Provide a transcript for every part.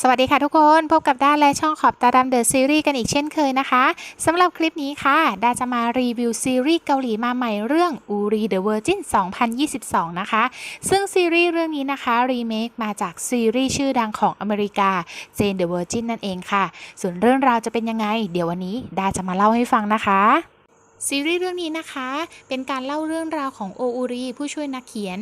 สวัสดีค่ะทุกคนพบกับด้าและช่องขอบตาดำเดอะซีรีส์กันอีกเช่นเคยนะคะสำหรับคลิปนี้ค่ะด้าจะมารีวิวซีรีส์เกาหลีมาใหม่เรื่อง Uri the Virgin 2022 นะคะ ซึ่งซีรีส์เรื่องนี้นะคะรีเมคมาจากซีรีส์ชื่อดังของอเมริกา Jane the Virgin นั่นเองค่ะ ส่วนเรื่องราวจะเป็นยังไง เดี๋ยววันนี้ด้าจะมาเล่าให้ฟังนะคะซีรีส์เรื่องนี้นะคะ เป็นการเล่าเรื่องราวของโออูรีผู้ช่วยนักเขียน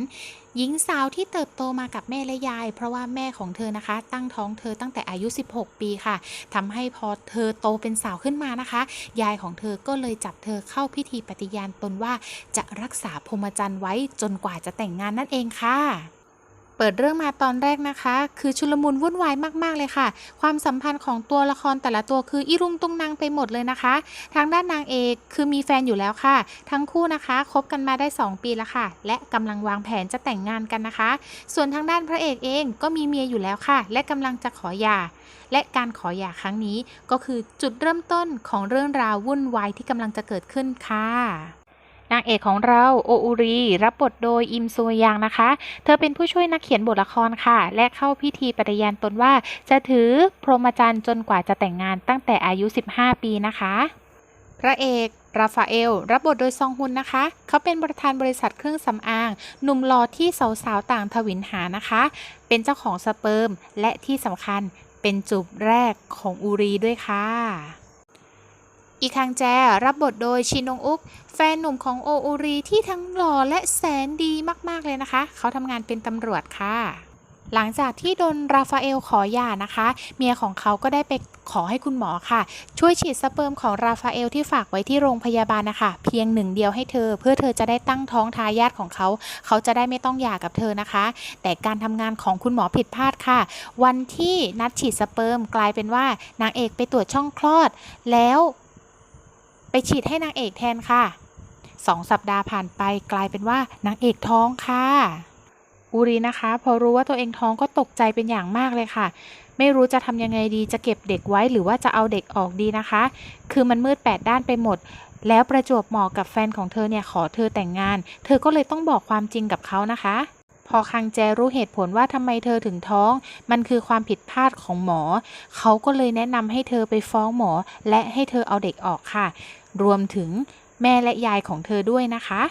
หญิงสาวที่เติบโตมากับแม่และยาย เพราะว่าแม่ของเธอนะคะ ตั้งท้องเธอตั้งแต่อายุ 16 ปีค่ะทำให้พอเธอโตเป็นสาวขึ้นมานะคะ ยายของเธอก็เลยจับเธอเข้าพิธีปฏิญาณตนว่าจะรักษาพรหมจรรย์ไว้จนกว่าจะแต่งงานนั่นเองค่ะ ปิดเรื่องมาตอนแรกนะคะ คือชุลมุนวุ่นวายมากๆเลยค่ะ ความสัมพันธ์ของตัวละครแต่ละตัวคืออีรุงตุงนางไปหมดเลยนะคะ ทางด้านนางเอกคือมีแฟนอยู่แล้วค่ะ ทั้งคู่นะคะคบกันมาได้ 2 ปีแล้วค่ะ และกำลังวางแผนจะแต่งงานกันนะคะ ส่วนทางด้านพระเอกเองก็มีเมียอยู่แล้วค่ะ และกำลังจะขอหย่าและการขอหย่าครั้งนี้ก็คือจุดเริ่มต้นของเรื่องราววุ่นวายที่กำลังจะเกิดขึ้นค่ะ นางเอกของเราโออูรี รับบทโดยอิมซูยังนะคะ เธอเป็นผู้ช่วยนักเขียนบทละครค่ะ และเข้าพิธีปฏิญาณตนว่า จะถือพรหมจรรย์จนกว่าจะแต่งงานตั้งแต่อายุ 15 ปีนะคะ พระเอกราฟาเอล รับบทโดยซองฮุนนะคะ เขาเป็นประธานบริษัทเครื่องสำอาง หนุ่มหล่อที่สาวๆต่างทวินหานะคะ เป็นเจ้าของสเปิร์ม และที่สำคัญเป็นจูบแรกของอูรีด้วยค่ะ อีคังแจรับบทโดยชินงอุก แฟนหนุ่มของโออูรีที่ทั้งหล่อและแสนดีมาก ๆ เลยนะคะ เขาทำงานเป็นตำรวจค่ะหลังจากที่โดนราฟาเอลขอหย่านะคะ เมียของเขาก็ได้ไปขอให้คุณหมอค่ะ ช่วยฉีดสเปิร์มของราฟาเอลที่ฝากไว้ที่โรงพยาบาลนะคะ เพียงหนึ่งเดียวให้เธอ เพื่อเธอจะได้ตั้งท้องทายาทของเขา เขาจะได้ไม่ต้องหย่ากับเธอนะคะ แต่การทำงานของคุณหมอผิดพลาดค่ะ วันที่นัดฉีดสเปิร์มกลายเป็นว่านางเอกไปตรวจช่องคลอด แล้ว ไปฉีดให้นางเอกแทนค่ะสองสัปดาห์ผ่านไปกลายเป็นว่านางเอกท้องค่ะอูรีนะคะ พอรู้ว่าตัวเองท้องก็ตกใจเป็นอย่างมากเลยค่ะ ไม่รู้จะทำยังไงดีจะเก็บเด็กไว้หรือว่าจะเอาเด็กออกดีนะคะ คือมันมืดแปดด้านไปหมด แล้วประจวบเหมาะกับแฟนของเธอเนี่ยขอเธอแต่งงาน เธอก็เลยต้องบอกความจริงกับเขานะคะ พอคังแจรู้เหตุผลว่าทำไมเธอถึงท้อง มันคือความผิดพลาดของหมอ เขาก็เลยแนะนำให้เธอไปฟ้องหมอ และให้เธอเอาเด็กออกค่ะ รวมถึงแม่และยายของเธอด้วยนะคะ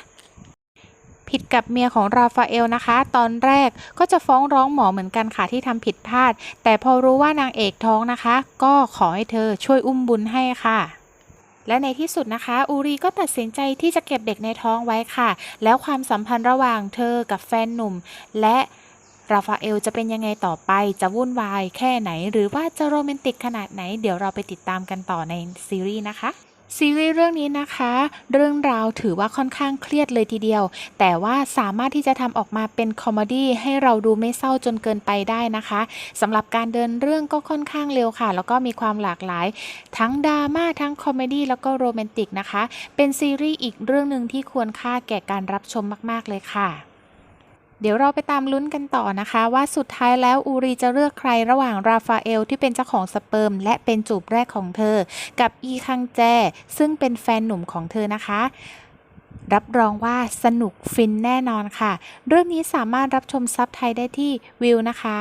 ผิดกับเมียของราฟาเอลนะคะ ตอนแรกก็จะฟ้องร้องหมอเหมือนกันค่ะที่ทำผิดพลาด แต่พอรู้ว่านางเอกท้องนะคะ ก็ขอให้เธอช่วยอุ้มบุญให้ค่ะ และในที่สุดนะคะ อูรีก็ตัดสินใจที่จะเก็บเด็กในท้องไว้ค่ะ แล้วความสัมพันธ์ระหว่างเธอกับแฟนหนุ่ม และราฟาเอลจะเป็นยังไงต่อไป จะวุ่นวายแค่ไหน หรือว่าจะโรแมนติกขนาดไหน เดี๋ยวเราไปติดตามกันต่อในซีรีส์นะคะ ซีรีส์เรื่องนี้นะคะ เรื่องราวถือว่าค่อนข้างเครียดเลยทีเดียว แต่ว่าสามารถที่จะทำออกมาเป็นคอมดี้ให้เราดูไม่เศร้าจนเกินไปได้นะคะสำหรับการเดินเรื่องก็ค่อนข้างเร็วค่ะ แล้วก็มีความหลากหลาย ทั้งดราม่าทั้งคอมเมดี้แล้วก็โรแมนติกนะคะ เป็นซีรีส์อีกเรื่องหนึ่งที่ควรค่าแก่การรับชมมาก ๆ เลยค่ะ เดี๋ยวเราไปตามลุ้นกันต่อนะคะ ว่าสุดท้ายแล้วอูรีจะเลือกใครระหว่างราฟาเอลที่เป็นเจ้าของสเปิร์ม และเป็นจูบแรกของเธอ กับอีคังแจ ซึ่งเป็นแฟนหนุ่มของเธอนะคะรับรองว่าสนุกฟินแน่นอนค่ะ เรื่องนี้สามารถรับชมซับไทยได้ที่วิวนะคะ